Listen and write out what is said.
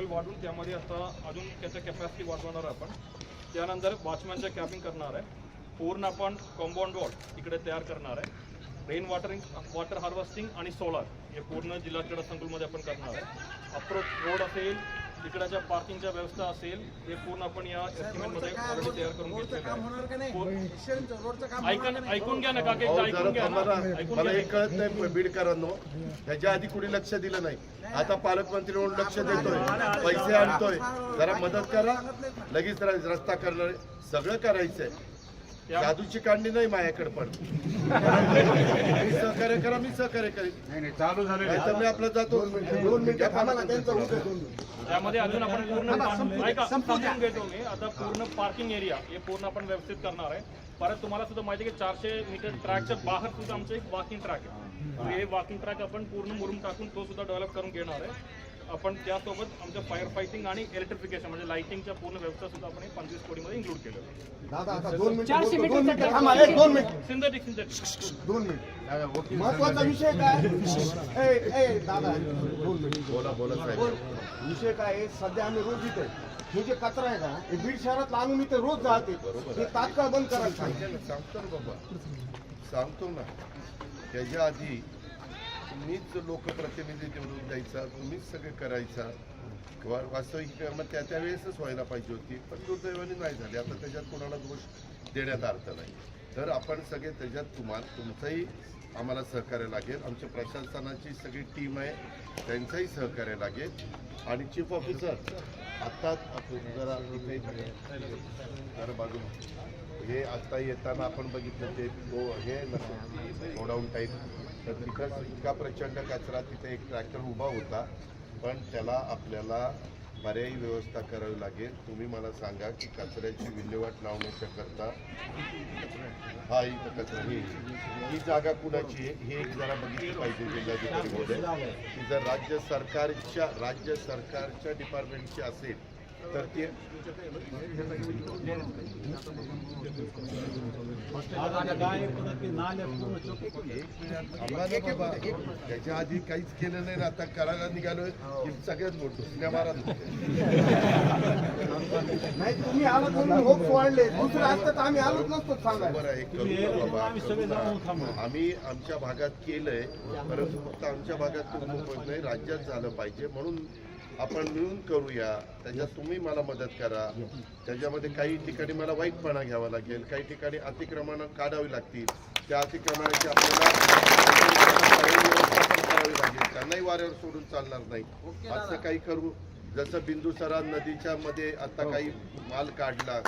Level वाढून त्यामध्ये आता अजून त्याच्या कॅपॅसिटी वाढवणार आहे आपण. त्यानंतर वॉचमॅनच्या कॅबिंग करणार आहे. पूर्ण आपण कॉम्पाऊंड वॉल इकडे तयार करणार आहे. रेन वॉटरिंग वॉटर हार्वेस्टिंग आणि सोलार हे पूर्ण जिल्हा क्रीडा संकुलमध्ये आपण करणार आहे. अप्रोच रोड असेल तिकडच्या पार्किंगच्या व्यवस्था असेल हे पूर्ण आपण या एस्टिमेटमध्ये ऑलरेडी तयार करून घेतलेलं आहे. पू- ऐकून ऐकून घ्या ना ऐकून घ्या. ऐकून मला घ्या. हे कळत नाही बीडकरांनो ह्याच्या आधी कुणी लक्ष दिलं नाही. आता पालकमंत्री म्हणून लक्ष देतोय. पैसे आणतोय. जरा मदत करा. लगेच रस्ता करणार. सगळं करायचंय. जादूची कांडी नाही माझ्याकडे पण. मी सहकार्य करा मी सहकार्य करेन. नाही नाही चालू मी आपलं जातो. दोन मिनिटं थांबा ना त्यांचं त्यामध्ये अजून आपण पूर्ण ऐका समजून घेतो मी. आता पूर्ण पार्किंग एरिया हे पूर्ण आपण व्यवस्थित करणार आहे. परत तुम्हाला सुद्धा माहिती आहे की चारशे मीटर ट्रॅकच्या बाहेर सुद्धा आमचं एक वॉकिंग ट्रॅक आहे. तर हे वॉकिंग ट्रॅक आपण पूर्ण मुरुम टाकून तो सुद्धा डेव्हलप करून घेणार आहे. आपण त्यासोबत आमच्या फायर फायटिंग आणि इलेक्ट्रिफिकेशन म्हणजे लाईटिंगच्या पूर्ण व्यवस्था सुद्धा आपण पंचवीस कोटीमध्ये इन्क्लूड केलं. दादा आता दोन मिनिटं चारशे. दोन मिनिटं थांबा एक दोन मिनिट. Synthetic synthetic. दोन मिनिट. महत्त्वाचा विषय काय? ए ए दादा दोन मिनिट. बोला बोला विषय काय आहे? सध्या आम्ही रोज इथे हे जे कचरा आहे ना हे बीड शहरात आणून इथे रोज जाते. हे तात्काळ बंद करायला सांगितलं सांगतो ना बाबा. सांगतो ना. त्याच्या आधी तुम्हीच लोकप्रतिनिधी निवडून द्यायचा तुम्हीच सगळे करायचा. किंवा वास्तविक मग त्या त्यावेळेसच व्हायला पाहिजे होती पण दुर्दैवाने नाही झाली. आता त्याच्यात कोणाला दोष देण्यात अर्थ नाही. तर आपण सगळे त्याच्यात तुम्हाला तुमचंही आम्हाला सहकार्य लागेल. आमच्या प्रशासनाची सगळी टीम आहे त्यांचंही सहकार्य लागेल. आणि चीफ ऑफिसर आत्ताच आपण जरा इथे जरा बाजू हे आता येताना आपण बघितलं ते तो हे गोडाऊन टाईप तर तिथं इतका प्रचंड कचरा तिथे एक ट्रॅक्टर उभा होता. पण त्याला आपल्याला पर्यायी व्यवस्था करावी लागेल. तुम्ही मला सांगा की कचऱ्याची विल्हेवाट लावण्याच्या करता हा इथं कचरा. ही जागा कुणाची आहे? हे एक जरा बघितली पाहिजे जिल्हाधिकारी महोदय की जर राज्य सरकारच्या राज्य सरकारच्या डिपार्टमेंटची असेल तर ते त्याच्या आधी काहीच केलं नाही ना आता करायला निघालोय. की सगळ्यात मोठं सिनेमा नाही तुम्ही आलात म्हणून होप्स वाढले दुसरं असतं तर आम्ही आलोच नसतो सांगायला. बरं ना. आम्ही आमच्या भागात केलंय परंतु फक्त आमच्या भागात तो नाही. राज्यात झालं पाहिजे. म्हणून आपण मिळून करूया. त्याच्यात तुम्ही मला मदत करा. त्याच्यामध्ये काही ठिकाणी मला वाईटपणा घ्यावा लागेल. काही ठिकाणी अतिक्रमणं काढावी लागतील. त्या अतिक्रमणाची आपल्याला करावी लागेल. त्यांनाही वाऱ्यावर सोडून चालणार नाही. असं काही करू. जसं बिंदुसरा नदीच्या मध्ये आता काही माल काढला.